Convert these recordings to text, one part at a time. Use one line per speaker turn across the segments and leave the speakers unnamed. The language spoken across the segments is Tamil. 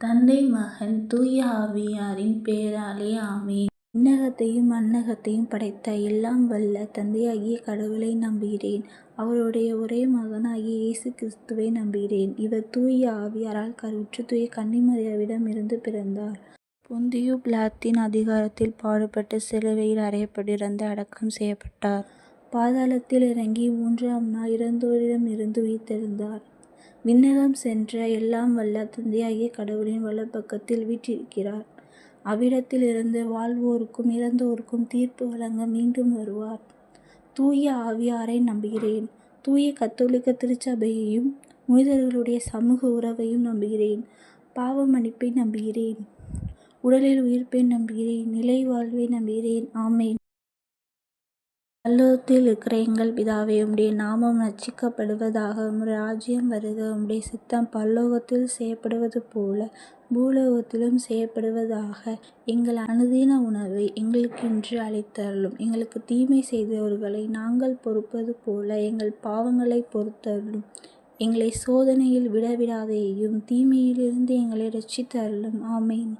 தந்தை மகன் தூய ஆவியாரின் பேராலே ஆமென். விண்ணகத்தையும் மண்ணகத்தையும் படைத்த எல்லாம் வல்ல தந்தையாகிய கடவுளை நம்புகிறேன். அவருடைய ஒரே மகனாகிய இயேசு கிறிஸ்துவை நம்புகிறேன். இவர் தூய ஆவியாரால் கருவுற்று தூய கன்னிமரியாவிடமிருந்து பிறந்தார். பொந்தியு பிளாத்தின் அதிகாரத்தில் பாடுபட்டு சிலுவையில் அறையப்பட்டிருந்து அடக்கம் செய்யப்பட்டார். பாதாளத்தில் இறங்கி மூன்றாம் நாள் இறந்தோரிடமிருந்து உயிர்த்தெழுந்தார். விண்ணகம் சென்ற எல்லாம் வல்ல தந்தையாகிய கடவுளின் வலப்பக்கத்தில் வீற்றிருக்கிறார். அவ்விடத்திலிருந்து வாழ்வோருக்கும் இறந்தோருக்கும் தீர்ப்பு வழங்க மீண்டும் வருவார். தூய ஆவியாரை நம்புகிறேன். தூய கத்தோலிக்க திருச்சபையையும் முனிதர்களுடைய சமூக உறவையும் நம்புகிறேன். பாவ மன்னிப்பை நம்புகிறேன். உடலில் உயிர்ப்பை நம்புகிறேன். நிலை வாழ்வை நம்புகிறேன். ஆமேன் பல்லோகத்தில் இருக்கிற எங்கள் பிதாவே உம்முடைய நாமம் நச்சிக்கப்படுவதாக உம்முடைய ராஜ்யம் வருக உம்முடைய சித்தம் பல்லோகத்தில் செய்யப்படுவது போல பூலோகத்திலும் செய்யப்படுவதாக எங்கள் அனுதின உணவை எங்களுக்கின்று அளித்தருளும். எங்களுக்கு தீமை செய்தவர்களை நாங்கள் பொறுப்பது போல எங்கள் பாவங்களை பொறுத்தருளும். எங்களை சோதனையில் விடவிடாதேயும் தீமையிலிருந்து எங்களை ரட்சித்தருளும் ஆமேன்.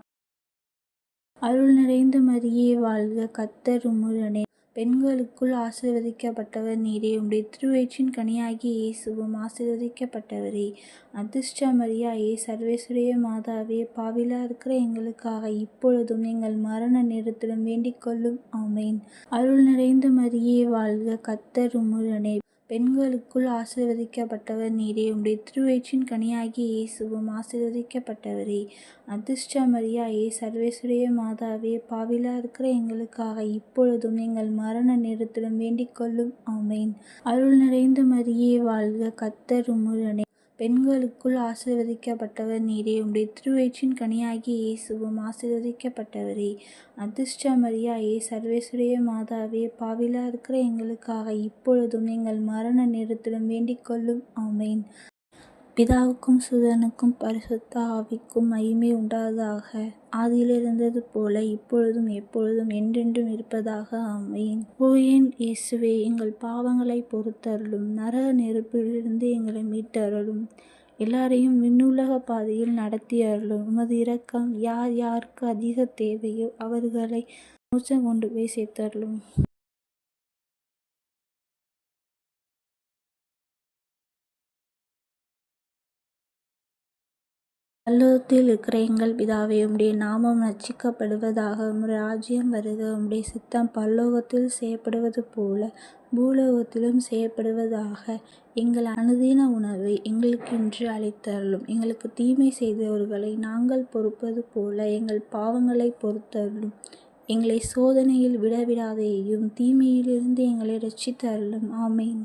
அருள் நிறைந்த மரியே வாழ்க கர்த்தர் உம்முடனே. பெண்களுக்குள் ஆசீர்வதிக்கப்பட்டவர் நீரே. உடைய திருவயிற்றின் கனியாகிய இயேசுவும் ஆசீர்வதிக்கப்பட்டவரே. அதிர்ஷ்ட மரியாயே சர்வேசுடைய மாதாவே பாவிலா இருக்கிற எங்களுக்காக இப்பொழுதும் எங்கள் மரண நேரத்திலும் வேண்டிக்கொள்ளும் ஆமேன். அருள் நிறைந்த மரியே வாழ்க கத்தர் உமுரனே பெண்களுக்குள் ஆசீர்வதிக்கப்பட்டவர் நீரே. உடைய திருவயிற்றின் கனியாகிய இயேசுவும் ஆசீர்வதிக்கப்பட்டவரே. அதிர்ஷ்ட மரியாயே சர்வேஸ்வரிய மாதாவே பாவிலா இருக்கிற எங்களுக்காக இப்பொழுதும் எங்கள் மரண நேரத்திலும் வேண்டிக்கொள்ளும் ஆமேன். அருள் நிறைந்த மரியே வாழ்க கத்தரு உம்முடனே. பெண்களுக்குள் ஆசீர்வதிக்கப்பட்டவர் நீரே. உடைய திருவயிற்றின் கனியாகிய இயேசுவும் ஆசீர்வதிக்கப்பட்டவரே. அதிர்ஷ்ட மரியாயே சர்வேசுடைய மாதாவே பாவிலா இருக்கிற எங்களுக்காக இப்பொழுதும் எங்கள் மரண நேரத்திலும் வேண்டிக்கொள்ளும் ஆமேன். பிதாவுக்கும் சுதனுக்கும் பரிசுத்த ஆவிக்கும் மகிமை உண்டாவதாக. ஆதியில் இருந்தது போல இப்பொழுதும் எப்பொழுதும் என்றென்றும் இருப்பதாக. ஆமென். ஓ என் இயேசுவே எங்கள் பாவங்களைப் பொறுத்தருளும். நரக நெருப்பிலிருந்து எங்களை மீட்டருளும். எல்லாரையும் விண்ணுலகப் பாதையில் நடத்தி அருளும். உமது இரக்கம் யார் யாருக்கு அதிக தேவையோ அவர்களை மூச்சம் கொண்டு போய் சேர்த்தருளும். பல்லோகத்தில் இருக்கிற எங்கள் பிதாவே உம்முடைய நாமம் நச்சிக்கப்படுவதாக உம்முடைய ராஜ்யம் வருக உம்முடைய சித்தம் பல்லோகத்தில் செய்யப்படுவது போல பூலோகத்திலும் செய்யப்படுவதாக எங்கள் அனுதின உணவை எங்களுக்கின்று அளித்தருளும். எங்களுக்கு தீமை செய்தவர்களை நாங்கள் பொறுப்பது போல எங்கள் பாவங்களை பொறுத்தருளும். எங்களை சோதனையில் விடவிடாதேயும் தீமையிலிருந்து எங்களை ரட்சித்தருளும் ஆமேன்.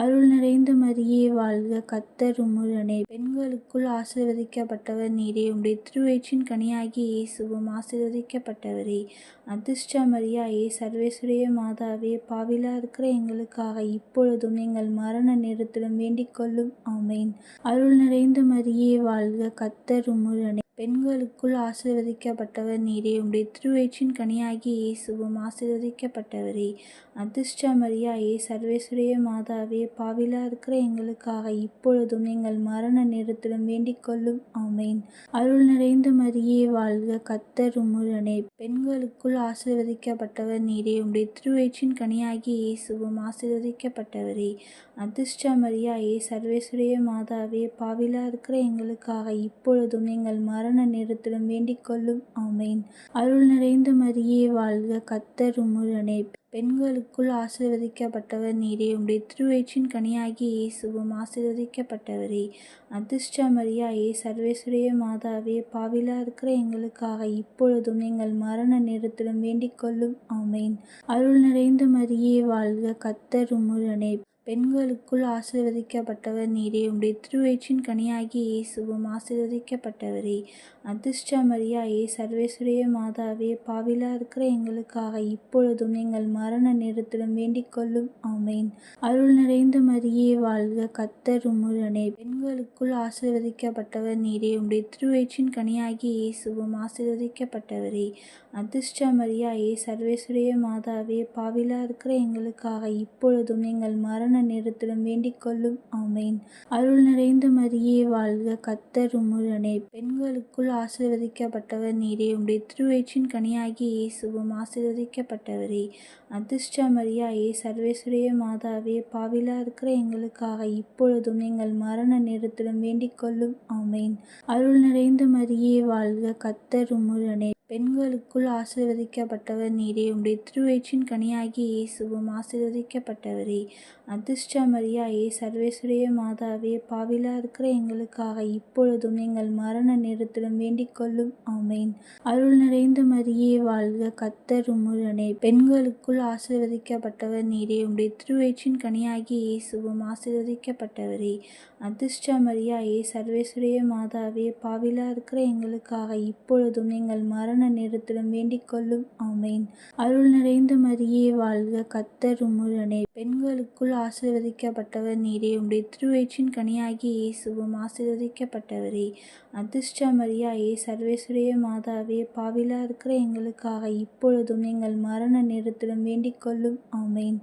அருள் நிறைந்த மரியே வாழ்க கத்தர் உம்முடனே. பெண்களுக்குள் ஆசிர்வதிக்கப்பட்டவர் நீரே. உடைய திருவயிற்றின் கனியாகிய இயேசுவும் ஆசீர்வதிக்கப்பட்டவரே. அதிர்ஷ்ட மரியாயே சர்வேஸ்வரிய மாதாவே பாவிலா இருக்கிற எங்களுக்காக இப்பொழுதும் எங்கள் மரண நேரத்திலும் வேண்டிக்கொள்ளும் ஆமேன். அருள் நிறைந்த மரியே வாழ்க கத்தர் உம்முடனே. பெண்களுக்குள் ஆசீர்வதிக்கப்பட்டவர் நீரே. உடைய திருவயிற்றின் கனியாகி இயேசுவும் ஆசீர்வதிக்கப்பட்டவரே. அதிர்ஷ்டமரியாயே சர்வேஸ்வரிய மாதாவே பாவிலா இருக்கிற எங்களுக்காக இப்பொழுதும் எங்கள் மரண நேரத்திலும் வேண்டிக்கொள்ளும் ஆமேன். அருள் நிறைந்த மரியே வாழ்க கத்தர் உம்முடனே. பெண்களுக்குள் ஆசீர்வதிக்கப்பட்டவர் நீரே. உடைய திருவயிற்றின் கனியாகி இயேசுவும் ஆசீர்வதிக்கப்பட்டவரே. அதிர்ஷ்டமரியாயே சர்வேஸ்வரிய மாதாவே பாவிலா இருக்கிற எங்களுக்காக இப்பொழுதும் எங்கள் மரண நேரத்திலும் வேண்டிக்கொள்ளும் ஆமேன். அருள் நிறைந்த மரியே வாழ்க கர்த்தர் உம்முடனே. பெண்களுக்குள் ஆசீர்வதிக்கப்பட்டவர் நீரே. உடைய திருவயிற்றின் கனியாகிய இயேசுவும் ஆசீர்வதிக்கப்பட்டவரே. அதிர்ஷ்ட மரியாயே சர்வேசுடைய மாதாவே பாவிலா இருக்கிற எங்களுக்காக இப்பொழுதும் எங்கள் மரண நேரத்திலும் வேண்டிக்கொள்ளும் ஆமேன். அருள் நிறைந்த மரியே வாழ்க கர்த்தர் உம்முடனே. பெண்களுக்குள் ஆசீர்வதிக்கப்பட்டவர் நீரே. உடைய திருவயிற்றின் கனியாகிய இயேசுவும் ஆசீர்வதிக்கப்பட்டவரே. அதிர்ஷ்ட மரியாயே சர்வேசுடைய மாதாவே பாவிலா இருக்கிற எங்களுக்காக இப்பொழுதும் எங்கள் மரண நேரத்திலும் வேண்டிக்கொள்ளும் ஆமேன். அருள் நிறைந்த மரியே வாழ்க கத்தர் உம்முடனே. பெண்களுக்குள் ஆசீர்வதிக்கப்பட்டவர் நீரே. உடைய திருவயிற்றின் கனியாகிய இயேசுவும் ஆசீர்வதிக்கப்பட்டவரே. அதிர்ஷ்ட மரியாயே சர்வேசுடைய மாதாவே பாவிலா இருக்கிற எங்களுக்காக இப்பொழுதும் எங்கள் மரண நேரத்திலும் வேண்டிக் கொள்ளும். ஆமேன். அருள் நிறைந்த மரியே வாழ்க கத்தர் உம்முடனே. பெண்களுக்குள் ஆசீர்வதிக்கப்பட்டவர் நீரே. உடைய திருவயிற்றின் கனியாகிய இயேசுவும் ஆசீர்வதிக்கப்பட்டவரே. அதிர்ஷ்ட மரியாயே சர்வேஸ்வரிய மாதாவே பாவிலா இருக்கிற எங்களுக்காக இப்பொழுதும் எங்கள் மரண நேரத்திலும் வேண்டிக் கொள்ளும். ஆமேன். அருள் நிறைந்த மரியே வாழ்க கத்தர் உம்முடனே. பெண்களுக்குள் ஆசீர்வதிக்கப்பட்டவர் நீரே. உடைய திருவயிற்றின் கனியாகிய இயேசுவும் ஆசீர்வதிக்கப்பட்டவரே. அதிர்ஷ்ட மரியாயே சர்வேஸ்வரிய மாதாவே பாவிலா இருக்கிற எங்களுக்காக இப்பொழுதும் எங்கள் மரண நேரத்திலும் வேண்டிக் கொள்ளும். ஆமேன். அருள் நிறைந்த மரியே வாழ்க கர்த்தர் உம்முடனே. பெண்களுக்குள் ஆசீர்வதிக்கப்பட்டவர் நீரே. உடைய திருவயிற்றின் கனியாகிய இயேசுவும் ஆசீர்வதிக்கப்பட்டவரே. அதிர்ஷ்ட மரியாயே சர்வேஸ்வரிய மாதாவே பாவிலா இருக்கிற எங்களுக்காக இப்பொழுதும் எங்கள் மரண மரண நேரத்திலும் வேண்டிக் கொள்ளும். ஆமேன். அருள் நிறைந்த மரியே வாழ்க கத்தர் உம்முடனே. பெண்களுக்குள் ஆசீர்வதிக்கப்பட்டவர் நீரே. உடைய திருவயிற்றின் கனியாகிய இயேசுவும் ஆசீர்வதிக்கப்பட்டவரே. அதிர்ஷ்ட மரியாயே சர்வேஸ்வரிய மாதாவே பாவிலா இருக்கிற எங்களுக்காக இப்பொழுதும் எங்கள் மரண நேரத்திலும் வேண்டிக் கொள்ளும். ஆமேன்.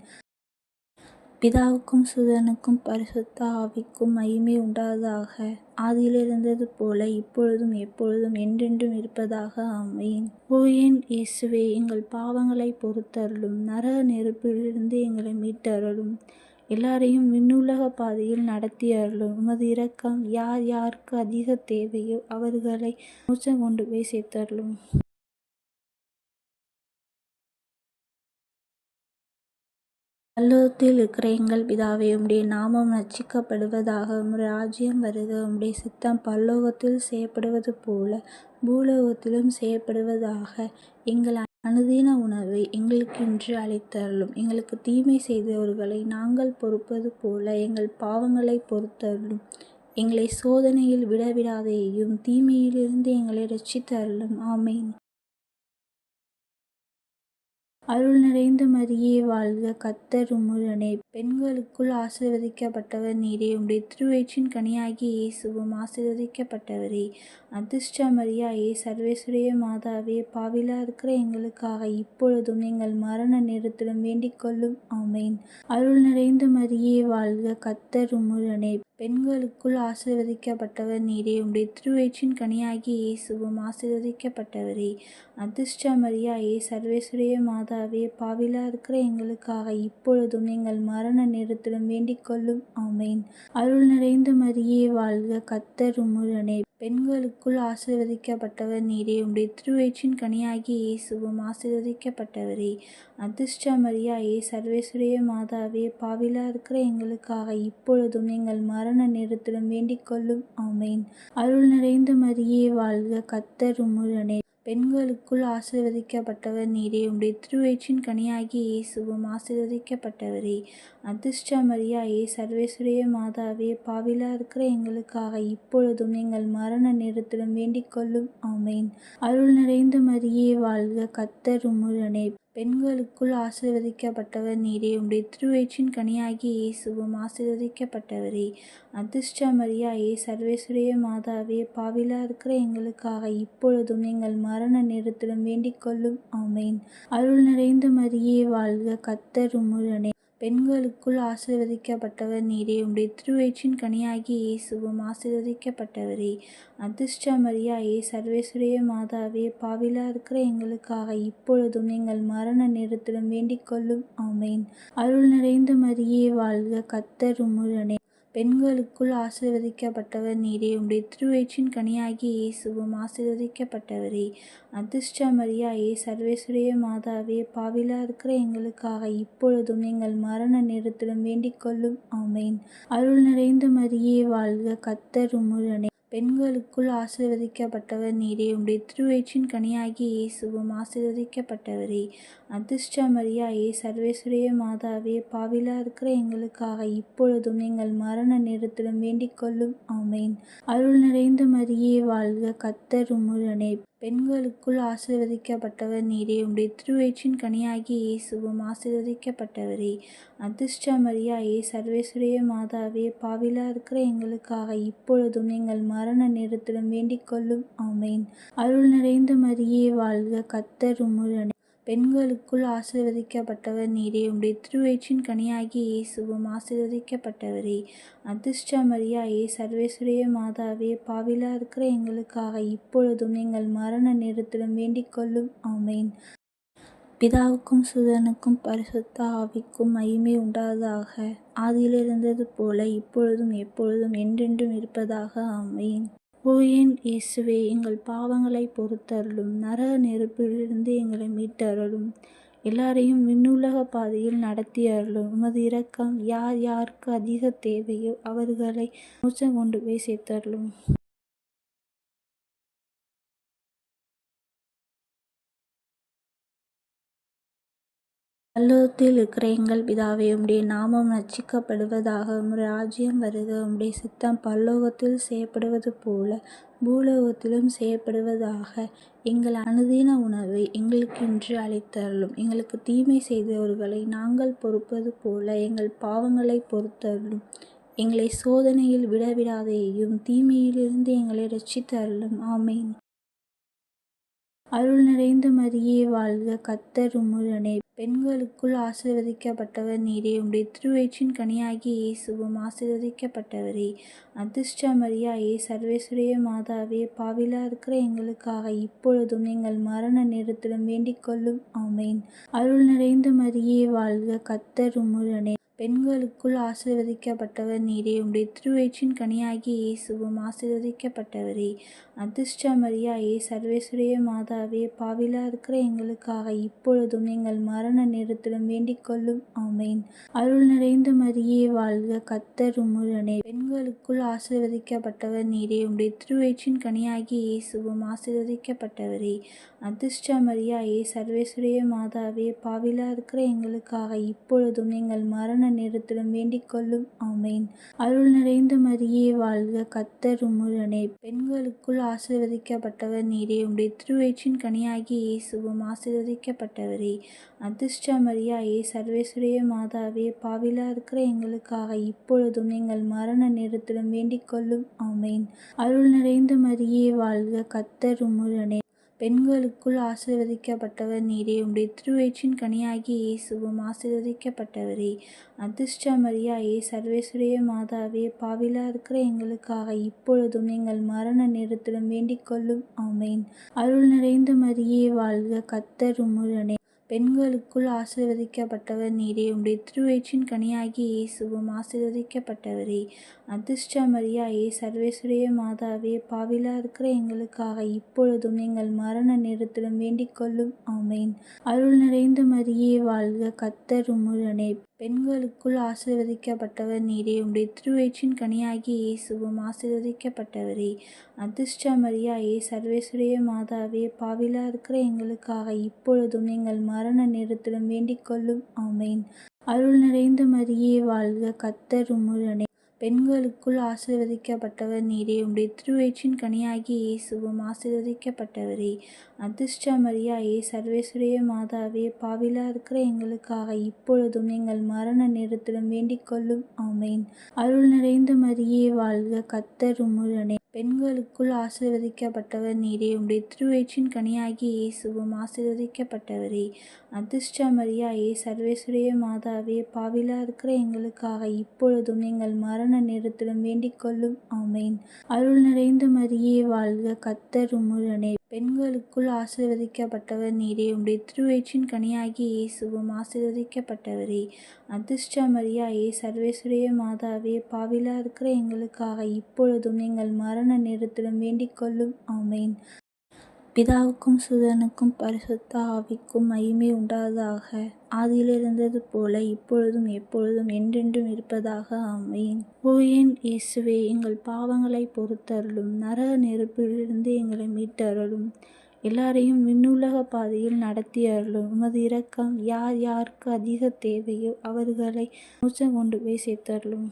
பிதாவுக்கும் சுதனுக்கும் பரிசுத்த ஆவிக்கும் மகிமை உண்டாவதாக. ஆதியில் இருந்தது போல இப்பொழுதும் எப்பொழுதும் என்றென்றும் இருப்பதாக. ஆமேன். ஓ என் இயேசுவே எங்கள் பாவங்களை பொறுத்தருளும். நரக நெருப்பிலிருந்து எங்களை மீட்டருளும். எல்லாரையும் விண்ணுலக பாதையில் நடத்தி அருளும் உமது இரக்கம் யார் யாருக்கு அதிக தேவையோ அவர்களை மூச்சம் கொண்டு போய் சேர்த்தருளும் பல்லோகத்தில் இருக்கிற எங்கள் பிதாவே உம்முடைய நாமம் நச்சிக்கப்படுவதாக உம்முடைய ராஜ்யம் வருக உம்முடைய சித்தம் பல்லோகத்தில் செய்யப்படுவது போல பூலோகத்திலும் செய்யப்படுவதாக எங்கள் அனுதின உணவை எங்களுக்கு இன்று அளித்தருளும். எங்களுக்கு தீமை செய்தவர்களை நாங்கள் பொறுப்பது போல எங்கள் பாவங்களை பொறுத்தருளும். எங்களை சோதனையில் விடவிடாதேயும் தீமையிலிருந்து எங்களை ரட்சித்தருளும் ஆமேன். அருள் நிறைந்த மரியே வாழ்க கத்தர் உம்முடனே. பெண்களுக்குள் ஆசிர்வதிக்கப்பட்டவர் நீரே. உடைய திருவயிற்றின் கனியாகிய இயேசுவும் ஆசீர்வதிக்கப்பட்டவரே. அதிர்ஷ்ட மரியாயே சர்வேஸ்வரிய மாதாவே பாவிலா இருக்கிற எங்களுக்காக இப்பொழுதும் எங்கள் மரண நேரத்திலும் வேண்டிக் கொள்ளும். ஆமேன். அருள் நிறைந்த மரியே வாழ்க கத்தர் உம்முடனே. பெண்களுக்குள் ஆசீர்வதிக்கப்பட்டவர் நீரே. உடைய திருவயிற்றின் கனியாகிய இயேசுவும் ஆசீர்வதிக்கப்பட்டவரே. அதிர்ஷ்ட மரியாயே சர்வேஸ்வரிய மாதாவே பாவிலா இருக்கிற எங்களுக்காக இப்பொழுதும் எங்கள் மரண நேரத்திலும் வேண்டிக் கொள்ளும். ஆமேன். அருள் நிறைந்த மரியே வாழ்க கத்தர் உம்முடனே. பெண்களுக்குள் ஆசீர்வதிக்கப்பட்டவர் நீரே. உடைய திருவயிற்றின் கனியாகிய இயேசுவும் ஆசீர்வதிக்கப்பட்டவரே. அதிர்ஷ்ட மரியாயே சர்வேஸ்வரிய மாதாவே பாவிலா இருக்கிற எங்களுக்காக இப்பொழுதும் எங்கள் மரண மரண நேரத்திலும் வேண்டிக் கொள்ளும். ஆமேன். அருள் நிறைந்த மரியே வாழ்க கர்த்தர் உம்முடனே. பெண்களுக்குள் ஆசீர்வதிக்கப்பட்டவர் நீரே. உடைய திருவயிற்றின் கனியாகிய இயேசுவும் ஆசீர்வதிக்கப்பட்டவரே. அதிர்ஷ்ட மரியாயே சர்வேஸ்வரிய மாதாவே பாவிலா இருக்கிற எங்களுக்காக இப்பொழுதும் எங்கள் மரண நேரத்திலும் வேண்டிக் கொள்ளும். ஆமேன். அருள் நிறைந்த மரியே வாழ்க கர்த்தர் உம்முடனே. பெண்களுக்குள் ஆசீர்வதிக்கப்பட்டவர் நீரே. உடைய திருவயிற்றின் கனியாகிய இயேசுவும் ஆசீர்வதிக்கப்பட்டவரே. அதிர்ஷ்ட மரியாயே சர்வேஸ்வரிய மாதாவே பாவிலா இருக்கிற எங்களுக்காக இப்பொழுதும் எங்கள் மரண நேரத்திலும் வேண்டிக் கொள்ளும். ஆமேன். அருள் நிறைந்த மரியே வாழ்க கர்த்தர் உம்முடனே. பெண்களுக்குள் ஆசீர்வதிக்கப்பட்டவர் நீரே. உடைய திருவயிற்றின் கனியாகிய இயேசுவும் ஆசீர்வதிக்கப்பட்டவரே. அதிர்ஷ்ட மரியாயே சர்வேஸ்வரிய மாதாவே பாவிலா இருக்கிற எங்களுக்காக இப்பொழுதும் எங்கள் மரண நேரத்திலும் வேண்டிக் கொள்ளும். ஆமேன். அருள் நிறைந்த மரியே வாழ்க கத்தர் உம்முடனே. பெண்களுக்குள் ஆசீர்வதிக்கப்பட்டவர் நீரே. உடைய திருவயிற்றின் கனியாகிய இயேசுவும் ஆசீர்வதிக்கப்பட்டவரே. அதிர்ஷ்டமரியாயே சர்வேஸ்வரிய மாதாவே பாவிலா இருக்கிற எங்களுக்காக இப்பொழுதும் எங்கள் மரண நேரத்திலும் வேண்டிக் கொள்ளும். ஆமேன். அருள் நிறைந்த மரியே வாழ்க கத்தர் உம்முடனே. பெண்களுக்குள் ஆசீர்வதிக்கப்பட்டவர் நீரே. உம்முடைய திருவயிற்றின் கனியாகிய இயேசுவும் ஆசீர்வதிக்கப்பட்டவரே. அதிர்ஷ்ட மரியாயே சர்வேஸ்வரிய மாதாவே பாவிலா இருக்கிற எங்களுக்காக இப்பொழுதும் எங்கள் மரண நேரத்திலும் வேண்டிக் கொள்ளும். ஆமேன். அருள் நிறைந்த மரியே வாழ்க கத்தரு உம்முடனே. பெண்களுக்குள் ஆசீர்வதிக்கப்பட்டவர் நீரே. உடைய திருவயிற்றின் கனியாகிய இயேசுவும் ஆசீர்வதிக்கப்பட்டவரே. அதிர்ஷ்டமரியாயே சர்வேஸ்வரிய மாதாவே பாவிலா இருக்கிற எங்களுக்காக இப்பொழுதும் எங்கள் மரண நேரத்திலும் வேண்டிக் கொள்ளும். ஆமேன். அருள் நிறைந்த மரியே வாழ்க கத்தரு உம்முடனே. பெண்களுக்குள் ஆசீர்வதிக்கப்பட்டவர் நீரே. உடைய திருவயிற்றின் கனியாகிய இயேசுவும் ஆசீர்வதிக்கப்பட்டவரே. அதிர்ஷ்ட மரியாயே சர்வேஸ்வரிய மாதாவே பாவிலா இருக்கிற எங்களுக்காக இப்பொழுதும் எங்கள் மரண நேரத்திலும் வேண்டிக் கொள்ளும். ஆமேன். பிதாவுக்கும் சுதனுக்கும் பரிசுத்த ஆவிக்கும் மகிமை உண்டாததாக ஆதியில் இருந்தது போல இப்பொழுதும் எப்பொழுதும் என்றென்றும் இருப்பதாக. ஆமேன். ஓ என் இயேசுவே எங்கள் பாவங்களை பொறுத்தருளும். நரக நெருப்பிலிருந்து எங்களை மீட்டருளும். எல்லாரையும் விண்ணுலக பாதையில் நடத்தி அருளும் உமது இரக்கம் யார் யாருக்கு அதிக தேவையோ அவர்களை மூச்சம் கொண்டு போய் சேர்த்தருளும். பல்லோகத்தில் இருக்கிற எங்கள் பிதாவே உம்முடைய நாமம் நச்சிக்கப்படுவதாக உம்முடைய ராஜ்யம் வருக உம்முடைய சித்தம் பல்லோகத்தில் செய்யப்படுவது போல பூலோகத்திலும் செய்யப்படுவதாக எங்கள் அனுதின உணவை எங்களுக்கென்று அளித்தருளும். எங்களுக்கு தீமை செய்தவர்களை நாங்கள் பொறுப்பது போல எங்கள் பாவங்களை பொறுத்தருளும். எங்களை சோதனையில் விடவிடாதேயும் தீமையிலிருந்து எங்களை ரட்சித்தருளும் ஆமேன். அருள் நிறைந்த மரியே வாழ்க. கத்தர் உம்முடனே. பெண்களுக்குள் ஆசிர்வதிக்கப்பட்டவர் நீரே. உடைய திருவயிற்றின் கனியாகி இயேசுவும் ஆசிர்வதிக்கப்பட்டவரே. அதிர்ஷ்ட மரியாயே சர்வேஸ்வரிய மாதாவே பாவிலா இருக்கிற எங்களுக்காக இப்பொழுதும் எங்கள் மரண நேரத்திலும் வேண்டிக் கொள்ளும். ஆமேன். அருள் நிறைந்த மரியே வாழ்க. கத்தர் உம்முடனே. பெண்களுக்குள் ஆசிர்வதிக்கப்பட்டவர் நீரே. உடைய திருவயிற்றின் கனியாகி இயேசுவும் ஆசிர்வதிக்கப்பட்டவரே. அதிர்ஷ்ட மரியாயே சர்வேஸ்வரிய மாதாவே பாவிலா இருக்கிற எங்களுக்காக இப்பொழுதும் எங்கள் மரண நேரத்திலும் வேண்டிக் கொள்ளும். ஆமேன். அருள் நிறைந்த மரியே வாழ்க கத்தர் உம்முடனே. பெண்களுக்குள் ஆசீர்வதிக்கப்பட்டவர் நீரே. உடைய திருவயிற்றின் கனியாகிய இயேசுவும் ஆசீர்வதிக்கப்பட்டவரே. அதிர்ஷ்ட மரியாயே சர்வேஸ்வரிய மாதாவே பாவிலா இருக்கிற எங்களுக்காக இப்பொழுதும் எங்கள் மரண நேரத்திலும் வேண்டிக் கொள்ளும். ஆமேன். அருள் நிறைந்த மரியே வாழ்க கத்தர் உம்முடனே. பெண்களுக்குள் ஆசீர்வதிக்கப்பட்டவர் நீரே. உடைய திருவயிற்றின் கனியாகி இயேசுவும் ஆசீர்வதிக்கப்பட்டவரே. அதிர்ஷ்ட மரியாயே சர்வேஸ்வரிய மாதாவே பாவிலா இருக்கிற எங்களுக்காக இப்பொழுதும் எங்கள் மரண நேரத்திலும் வேண்டிக் கொள்ளும். ஆமேன். அருள் நிறைந்த மரியே வாழ்க கத்தர் உம்முடனே. பெண்களுக்குள் ஆசீர்வதிக்கப்பட்டவர் நீரே. உம்முடைய திருவயிற்றின் கனியாகிய இயேசுவும் ஆசீர்வதிக்கப்பட்டவரே. அதிர்ஷ்ட மரியாயே சர்வேஸ்வரிய மாதாவே பாவிலா இருக்கிற எங்களுக்காக இப்பொழுதும் எங்கள் மரண நேரத்திலும் வேண்டிக் கொள்ளும். ஆமேன். அருள் நிறைந்த மரியே வாழ்க கத்தர் உம்முடனே. பெண்களுக்குள் ஆசீர்வதிக்கப்பட்டவர் நீரே. உடைய திருவயிற்றின் கனியாகிய இயேசுவும் ஆசீர்வதிக்கப்பட்டவரே. அதிர்ஷ்ட மரியாயே சர்வேஸ்வரிய மாதாவே பாவிலா இருக்கிற எங்களுக்காக இப்பொழுதும் எங்கள் மரண நேரத்திலும் வேண்டிக் கொள்ளும். ஆமேன். அருள் நிறைந்த மரியே வாழ்க கத்தர் உம்முடனே. பெண்களுக்குள் ஆசீர்வதிக்கப்பட்டவர் நீரே. உடைய திருவயிற்றின் கனியாகிய இயேசுவும் ஆசீர்வதிக்கப்பட்டவரே. அதிர்ஷ்ட மரியாயே சர்வேஸ்வரிய மாதாவே பாவிலா இருக்கிற எங்களுக்காக இப்பொழுதும் எங்கள் மரண நேரத்திலும் வேண்டிக் கொள்ளும். ஆமேன். அருள் நிறைந்த மரியே வாழ்க கத்தர் உம்முடனே. பெண்களுக்குள் ஆசீர்வதிக்கப்பட்டவர் நீரே. உடைய திருவயிற்றின் கனியாகிய இயேசுவும் ஆசீர்வதிக்கப்பட்டவரே. அதிர்ஷ்ட மரியாயே சர்வேஸ்வரிய மாதாவே பாவிலா இருக்கிற எங்களுக்காக இப்பொழுதும் எங்கள் மரண நேரத்திலும் வேண்டிக் கொள்ளும். ஆமேன். அருள் நிறைந்த மரியே வாழ்க கத்தர் உம்முடனே. பெண்களுக்குள் ஆசீர்வதிக்கப்பட்டவர் நீரே. உடைய திருவயிற்றின் கனியாகிய இயேசுவும் ஆசீர்வதிக்கப்பட்டவரே. அதிர்ஷ்ட மரியாயே சர்வேஸ்வரிய மாதாவே பாவிலா இருக்கிற எங்களுக்காக இப்பொழுதும் எங்கள் மரண மரண நேரத்திலும் வேண்டிக் கொள்ளும். ஆமேன். அருள் நிறைந்த மரியே வாழ்க கத்தர் உம்முடனே. பெண்களுக்குள் ஆசீர்வதிக்கப்பட்டவர் நீரே. உடைய திருவயிற்றின் கனியாகிய இயேசுவும் ஆசீர்வதிக்கப்பட்டவரே. அதிர்ஷ்ட மரியாயே சர்வேஸ்வரிய மாதாவே பாவிலா இருக்கிற எங்களுக்காக இப்பொழுதும் எங்கள் மரண நேரத்திலும் வேண்டிக் கொள்ளும். ஆமேன். பிதாவுக்கும் சுதனுக்கும் பரிசுத்த ஆவிக்கும் மகிமை உண்டாவதாக. ஆதியில் இருந்தது போல இப்பொழுதும் எப்பொழுதும் என்றென்றும் இருப்பதாக. ஆமேன். ஓ என் இயேசுவே எங்கள் பாவங்களை பொறுத்தருளும். நரக நெருப்பிலிருந்து எங்களை மீட்டருளும். எல்லாரையும் விண்ணுலக பாதையில் நடத்தி அருளும் உமது இரக்கம் யார் யாருக்கு அதிக தேவையோ அவர்களை மூச்சம் கொண்டு போய் சேர்த்தருளும்.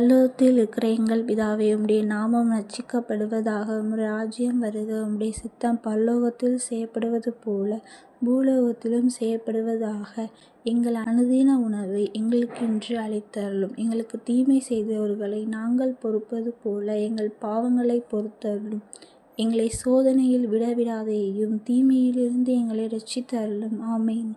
பல்லோகத்தில் இருக்கிற எங்கள் பிதாவே உம்முடைய நாமம் நச்சிக்கப்படுவதாக உம்முடைய ராஜ்யம் வருக உம்முடைய சித்தம் பல்லோகத்தில் செய்யப்படுவது போல பூலோகத்திலும் செய்யப்படுவதாக எங்கள் அனுதின உணவை எங்களுக்கு இன்று அளித்தருளும். எங்களுக்கு தீமை செய்தவர்களை நாங்கள் பொறுப்பது போல எங்கள் பாவங்களை பொறுத்தருளும். எங்களை சோதனையில் விடவிடாதேயும் தீமையிலிருந்து எங்களை ரட்சித்தருளும் ஆமேன்.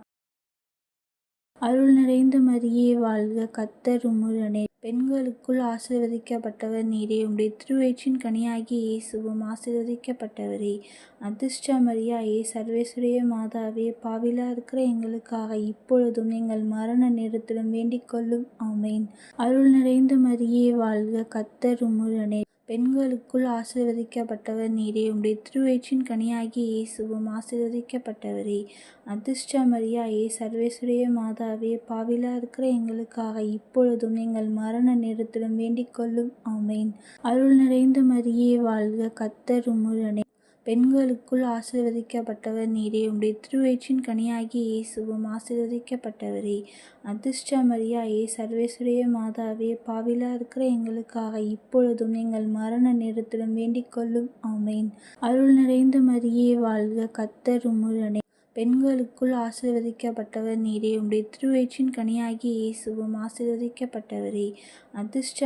அருள் நிறைந்த மரியே வாழ்க கத்தர் உம்முடனே. பெண்களுக்குள் ஆசீர்வதிக்கப்பட்டவர் நீரே. உடைய திருவயிற்றின் கனியாகிய இயேசுவும் ஆசீர்வதிக்கப்பட்டவரே. அதிர்ஷ்ட மரியாயே சர்வேஸ்வரிய மாதாவே பாவிலா இருக்கிற எங்களுக்காக இப்பொழுதும் எங்கள் மரண நேரத்திலும் வேண்டிக் கொள்ளும். ஆமேன். அருள் நிறைந்த மரியே வாழ்க கத்தர் உமுரனே பெண்களுக்குள் ஆசீர்வதிக்கப்பட்டவர் நீரே. உடைய திருவயிற்றின் கனியாகிய இயேசுவும் ஆசீர்வதிக்கப்பட்டவரே. அதிர்ஷ்ட மரியாயே சர்வேஸ்வரிய மாதாவே பாவிலா இருக்கிற எங்களுக்காக இப்பொழுதும் எங்கள் மரண நேரத்திலும் வேண்டிக் கொள்ளும். ஆமேன். அருள் நிறைந்த மரியே வாழ்க கத்தர் உம்முடனே. பெண்களுக்குள் ஆசீர்வதிக்கப்பட்டவர் நீரே. உடைய திருவயிற்றின் கனியாகிய இயேசுவும் ஆசீர்வதிக்கப்பட்டவரே. அதிர்ஷ்ட மரியாயே சர்வேஸ்வரிய மாதாவே பாவிலா இருக்கிற எங்களுக்காக இப்பொழுதும் எங்கள் மரண நேரத்திலும் வேண்டிக் கொள்ளும். ஆமேன். அருள் நிறைந்த மரியே வாழ்க கத்தர் உம்முடனே. பெண்களுக்குள் ஆசீர்வதிக்கப்பட்டவர் நீரே. உம்முடைய திருவயிற்றின் கனியாகிய இயேசுவும் ஆசீர்வதிக்கப்பட்டவரே. அதிர்ஷ்ட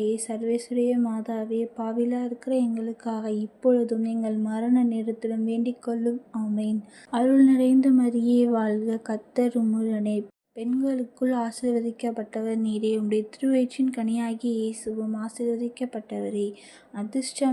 ஏ சர்வேஸ்வரிய மாதாவே பாவிலா இருக்கிற எங்களுக்காக இப்பொழுதும் எங்கள் மரண நேரத்திலும் வேண்டிக் கொள்ளும். ஆமேன். அருள் நிறைந்த மரியே வாழ்க கத்தர் உம்முடனே. பெண்களுக்குள் ஆசீர்வதிக்கப்பட்டவர் நீரே. உடைய திருவயிற்றின் கனியாகிய இயேசுவும் ஆசீர்வதிக்கப்பட்டவரே. அதிர்ஷ்ட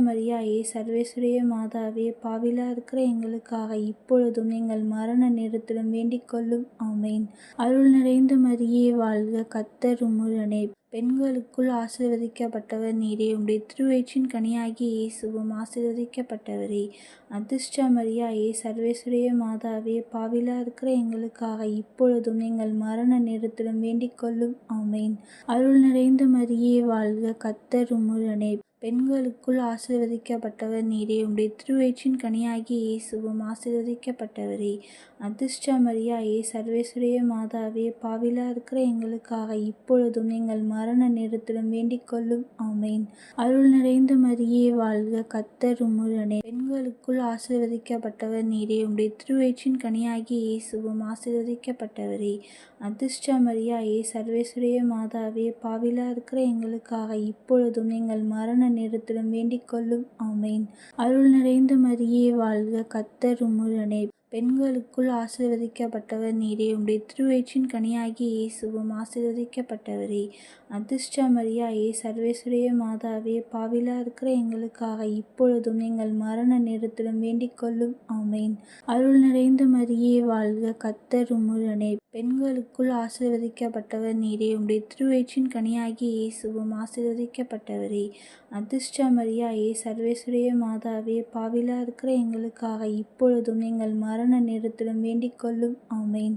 ஏ சர்வேஸ்வரிய மாதாவே பாவிலா இருக்கிற எங்களுக்காக இப்பொழுதும் எங்கள் மரண நேரத்திலும் வேண்டிக் கொள்ளும். ஆமேன். அருள் நிறைந்த மரியே வாழ்க கத்தர் உம்முடனே. பெண்களுக்குள் ஆசீர்வதிக்கப்பட்டவர் நீரே. உடைய திருவயிற்றின் கனியாகிய இயேசுவும் ஆசீர்வதிக்கப்பட்டவரே. அதிர்ஷ்ட ஏ சர்வேஸ்வரிய மாதாவே பாவிலா இருக்கிற எங்களுக்காக இப்பொழுதும் எங்கள் மரண நேரத்திலும் வேண்டிக் கொள்ளும். ஆமேன். அருள் நிறைந்த மரியே வாழ்க கத்தர் முரணே பெண்களுக்குள் ஆசீர்வதிக்கப்பட்டவர் நீரே. உடைய திருவயிற்றின் கனியாகிய இயேசுவும் ஆசீர்வதிக்கப்பட்டவரே. அதிர்ஷ்ட மரியாயே சர்வேஸ்வரிய மாதாவே பாவிலா இருக்கிற எங்களுக்காக இப்பொழுதும் எங்கள் மரண நேரத்திலும் வேண்டிக் கொள்ளும். ஆமேன். அருள் நிறைந்த மரியே வாழ்க கத்தர் உம்முடனே. பெண்களுக்குள் ஆசீர்வதிக்கப்பட்டவர் நீரே. உடைய திருவயிற்றின் கனியாகிய இயேசுவும் ஆசீர்வதிக்கப்பட்டவரே. அதிர்ஷ்ட மரியாயே சர்வேஸ்வரிய மாதாவே பாவிலா இருக்கிற எங்களுக்காக இப்பொழுதும் எங்கள் மரண நேரத்திலும் வேண்டிக் கொள்ளும். ஆமேன். அருள் நிறைந்த மரியே வாழ்க கத்தர் உம்முடனே. பெண்களுக்குள் ஆசீர்வதிக்கப்பட்டவர் நீரே. உடைய திருவயிற்றின் கனியாகி இயேசுவும் ஆசீர்வதிக்கப்பட்டவரே. அதிர்ஷ்ட மரியாயே சர்வேஸ்வரிய மாதாவே பாவிலா இருக்கிற எங்களுக்காக இப்பொழுதும் எங்கள் மரண நேரத்திலும் வேண்டிக் கொள்ளும். ஆமேன். அருள் நிறைந்த மரியே வாழ்க கத்தர் உம்முடனே. பெண்களுக்குள் ஆசீர்வதிக்கப்பட்டவர் நீரே. உடைய திருவயிற்றின் கனியாகி இயேசுவும் ஆசீர்வதிக்கப்பட்டவரே. அதிர்ஷ்ட மரியாயே சர்வேஸ்வரிய மாதாவே பாவிலா இருக்கிற எங்களுக்காக இப்பொழுதும் எங்கள் மரண நேரத்திலும் வேண்டிக் கொள்ளும். ஆமேன்.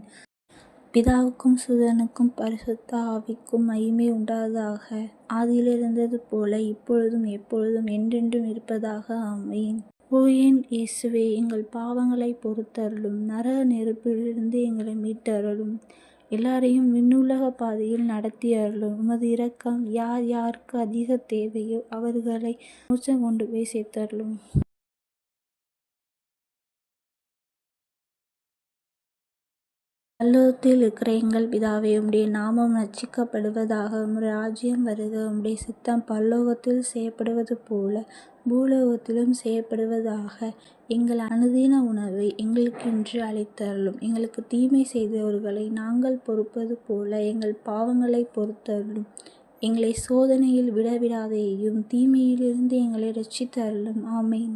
பிதாவுக்கும் சுதனுக்கும் பரிசுத்த ஆவிக்கும் மகிமை உண்டாதாக ஆதியில் இருந்தது போல இப்பொழுதும் எப்பொழுதும் என்றென்றும் இருப்பதாக. ஆமேன். ஓ என் இயேசுவே எங்கள் பாவங்களை பொறுத்தருளும். நரக நெருப்பிலிருந்து எங்களை மீட்டருளும். எல்லாரையும் விண்ணுலக பாதையில் நடத்தி அருளும் உமது இரக்கம் யார் யாருக்கு அதிக தேவையோ அவர்களை மூச்சம் கொண்டு போய் சேர்த்தருளும். பல்லவத்தில் இருக்கிற எங்கள் பிதாவே உம்முடைய நாமம் நச்சிக்கப்படுவதாக உம்முடைய ராஜ்யம் வருக. உம்முடைய சித்தம் பல்லோகத்தில் செய்யப்படுவது போல பூலோகத்திலும் செய்யப்படுவதாக எங்கள் அனுதின உணவை எங்களுக்கின்று அளித்தருளும். எங்களுக்கு தீமை செய்தவர்களை நாங்கள் பொறுப்பது போல எங்கள் பாவங்களை பொறுத்தருளும். எங்களை சோதனையில் விடவிடாதேயும் தீமையிலிருந்து எங்களை ரட்சித்தருளும் ஆமேன்.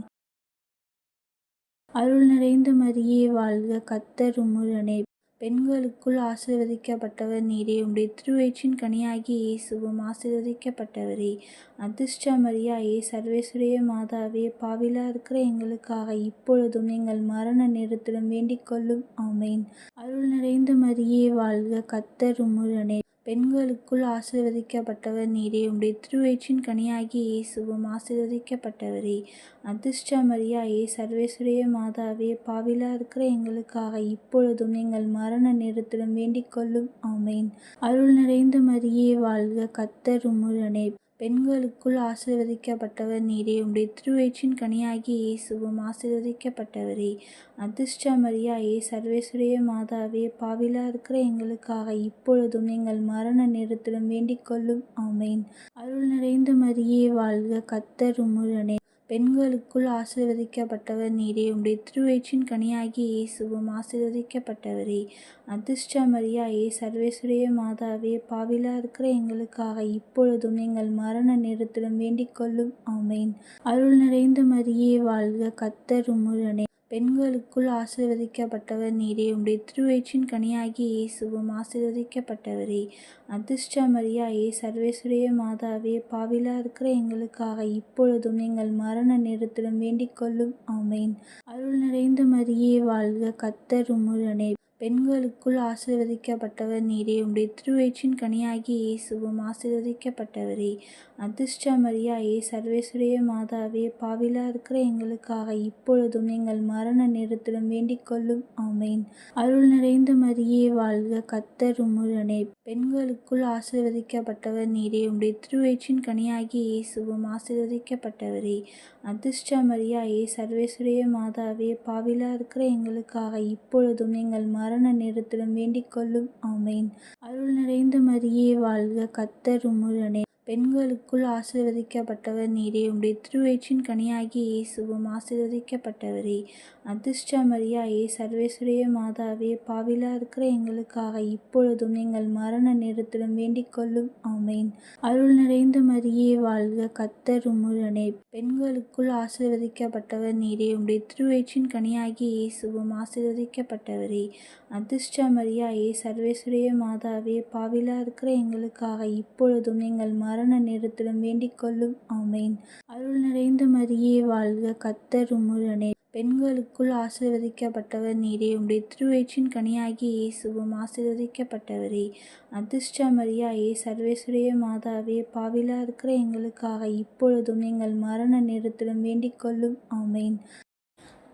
அருள் நிறைந்த மரியே வாழ்க. கத்தர் உம்முடனே பெண்களுக்குள் ஆசீர்வதிக்கப்பட்டவர் நீரே. உடைய திருவயிற்றின் கனியாகிய இயேசுவும் ஆசீர்வதிக்கப்பட்டவரே. அதிர்ஷ்ட மரியாயே சர்வேஸ்வரிய மாதாவே பாவிலா இருக்கிற எங்களுக்காக இப்பொழுதும் எங்கள் மரண நேரத்திலும் வேண்டிக் கொள்ளும். ஆமேன். அருள் நிறைந்த மரியே வாழ்க கத்தர் உம்முடனே. பெண்களுக்குள் ஆசீர்வதிக்கப்பட்டவர் நீரே. உம்முடைய திருவயிற்றின் கனியாகிய இயேசுவும் ஆசீர்வதிக்கப்பட்டவரே. அதிர்ஷ்ட மரியாயே சர்வேஸ்வரிய மாதாவே பாவிலா இருக்கிற எங்களுக்காக இப்பொழுதும் எங்கள் மரண நேரத்திலும் வேண்டிக் கொள்ளும். ஆமேன். அருள் நிறைந்த மரியே வாழ்க கத்தர் உம்முடனே. பெண்களுக்குள் ஆசீர்வதிக்கப்பட்டவர் நீரே. உடைய திருவயிற்றின் கனியாகிய இயேசுவும் ஆசீர்வதிக்கப்பட்டவரே. அதிர்ஷ்ட மரியாயே சர்வேஸ்வரிய மாதாவே பாவிலா இருக்கிற எங்களுக்காக இப்பொழுதும் எங்கள் மரண நேரத்திலும் வேண்டிக் கொள்ளும். ஆமேன். அருள் நிறைந்த மரியே வாழ்க கத்தர் உமுழனே பெண்களுக்குள் ஆசீர்வதிக்கப்பட்டவர் நீரே. உடைய திருவயிற்றின் கனியாகிய இயேசுவும் ஆசீர்வதிக்கப்பட்டவரே. அதிர்ஷ்ட ஏ சர்வேஸ்வரிய மாதாவே பாவிலா இருக்கிற எங்களுக்காக இப்பொழுதும் எங்கள் மரண நேரத்திலும் வேண்டிக் கொள்ளும். ஆமேன். அருள் நிறைந்த மரியே வாழ்க கத்தர் உம்முடனே. பெண்களுக்குள் ஆசீர்வதிக்கப்பட்டவர் நீரே. உடைய திருவயிற்றின் கனியாகிய இயேசுவும் ஆசீர்வதிக்கப்பட்டவரே. அதிர்ஷ்ட மரியாயே சர்வேஸ்வரிய மாதாவே பாவிலா இருக்கிற எங்களுக்காக இப்பொழுதும் எங்கள் மரண நேரத்திலும் வேண்டிக் கொள்ளும். ஆமேன். அருள் நிறைந்த மரியே வாழ்க கத்தர் உம்முடனே. பெண்களுக்குள் ஆசீர்வதிக்கப்பட்டவர் நீரே. உடைய திருவயிற்றின் கனியாகிய இயேசுவும் ஆசீர்வதிக்கப்பட்டவரே. அதிர்ஷ்ட மரியாயே சர்வேஸ்வரிய மாதாவே பாவிலா இருக்கிற எங்களுக்காக இப்பொழுதும் எங்கள் மரண நேரத்திலும் வேண்டிக் கொள்ளும். ஆமேன். அருள் நிறைந்த மரியே வாழ்க கத்தர் உம்முடனே. பெண்களுக்குள் ஆசீர்வதிக்கப்பட்டவர் நீரே. உடைய திருவயிற்றின் கனியாகிய இயேசுவும் ஆசீர்வதிக்கப்பட்டவரே. அதிர்ஷ்ட மரியாயே சர்வேஸ்வரிய மாதாவே பாவிலா இருக்கிற எங்களுக்காக இப்பொழுதும் எங்கள் மரண மரண நேரத்திலும் வேண்டிக் கொள்ளும். ஆமேன். அருள் நிறைந்த மரியே வாழ்க கத்தர் உம்முடனே. பெண்களுக்குள் ஆசீர்வதிக்கப்பட்டவர் நீரே. உடைய திருவயிற்றின் கனியாகிய இயேசுவும் ஆசீர்வதிக்கப்பட்டவரே. அதிர்ஷ்ட மரியாயே சர்வேஸ்வரிய மாதாவே பாவிலா இருக்கிற எங்களுக்காக இப்பொழுதும் எங்கள் மரண நேரத்திலும் வேண்டிக் கொள்ளும். ஆமேன். அருள் நிறைந்த மரியே வாழ்க கத்தர் உமுழனே பெண்களுக்குள் ஆசீர்வதிக்கப்பட்டவர் நீரே. உடைய திருவயிற்றின் கனியாகிய இயேசுவும் ஆசீர்வதிக்கப்பட்டவரே. அதிர்ஷ்ட மரியாயே சர்வேஸ்வரிய மாதாவே பாவிலா இருக்கிற எங்களுக்காக இப்பொழுதும் எங்கள் மரண மரண நேரத்திலும் வேண்டிக் கொள்ளும். ஆமேன். அருள் நிறைந்த மரியே வாழ்க கத்தர் உம்முடனே. பெண்களுக்குள் ஆசீர்வதிக்கப்பட்டவர் நீரே. உம்முடைய திருவயிற்றின் கனியாகிய இயேசுவும் ஆசீர்வதிக்கப்பட்டவரே. அதிர்ஷ்ட மரியாயே சர்வேஸ்வரிய மாதாவே பாவிலா இருக்கிற எங்களுக்காக இப்பொழுதும் எங்கள் மரண நேரத்திலும் வேண்டிக் கொள்ளும். ஆமேன்.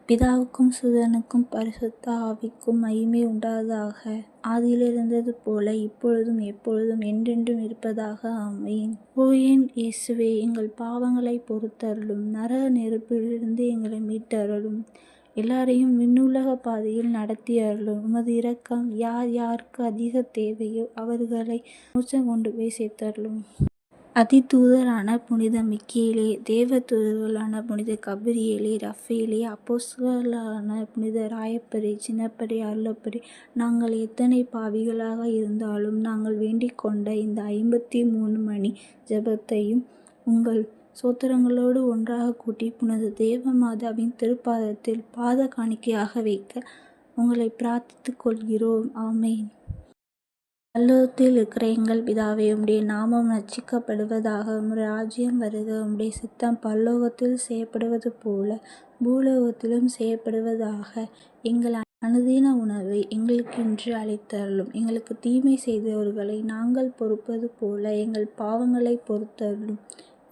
பிதாவுக்கும் சுதனுக்கும் பரிசுத்த ஆவிக்கும் மகிமை உண்டாவதாக. ஆதியில் இருந்தது போல இப்பொழுதும் எப்பொழுதும் என்றென்றும் இருப்பதாக. ஆமேன். ஓ என் இயேசுவே எங்கள் பாவங்களை பொறுத்தருளும். நரக நெருப்பிலிருந்து எங்களை மீட்டருளும். எல்லாரையும் விண்ணுலக பாதையில் நடத்தி அருளும் உமது இரக்கம் யார் யாருக்கு அதிக தேவையோ அவர்களை மூச்சம் கொண்டு போய் சேர்த்தருளும். அதிதூதரான புனித மிக்கேலே தேவதூதர்களான புனித கபிரியேலே ரஃபேலே அப்போஸ்தலர்களான புனித ராயப்பரே சின்னப்பரே அருளப்பரே நாங்கள் எத்தனை பாவிகளாக இருந்தாலும் நாங்கள் வேண்டிக் கொண்ட இந்த ஐம்பத்தி மூணு மணி ஜெபத்தையும் உங்கள் சோத்திரங்களோடு ஒன்றாக கூட்டி புனித தேவமாதாவின் திருப்பாதத்தில் பாத காணிக்கையாக வைக்க உங்களை பிரார்த்தித்துக் கொள்கிறோம் ஆமேன். பல்லோகத்தில் இருக்கிற எங்கள் பிதாவே உம்முடைய நாமம் நச்சிக்கப்படுவதாக உம்முடைய ராஜ்யம் வருக உம்முடைய சித்தம் பல்லோகத்தில் செய்யப்படுவது போல பூலோகத்திலும் செய்யப்படுவதாக எங்கள் அனுதின உணவை எங்களுக்கு இன்று அளித்தருளும். எங்களுக்கு தீமை செய்தவர்களை நாங்கள் பொறுப்பது போல எங்கள் பாவங்களை பொறுத்தருளும்.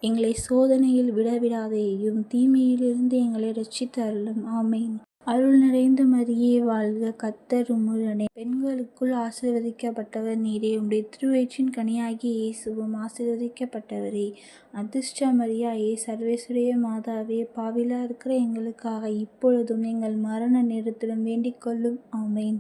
எங்களை சோதனையில் விடவிடாதேயும் தீமையிலிருந்து எங்களை ரட்சித்தருளும் ஆமேன். அருள் நிறைந்த மரியே வாழ்க கத்தர் உம்முடனே. பெண்களுக்குள் ஆசிர்வதிக்கப்பட்டவர் நீரே. உடைய திருவயிற்றின் கனியாகிய இயேசுவும் ஆசீர்வதிக்கப்பட்டவரே. அதிர்ஷ்ட ஏ சர்வேஸ்வரிய மாதாவே பாவிலா இருக்கிற எங்களுக்காக இப்பொழுதும் எங்கள் மரண நேரத்திலும் வேண்டிக் கொள்ளும். ஆமேன்.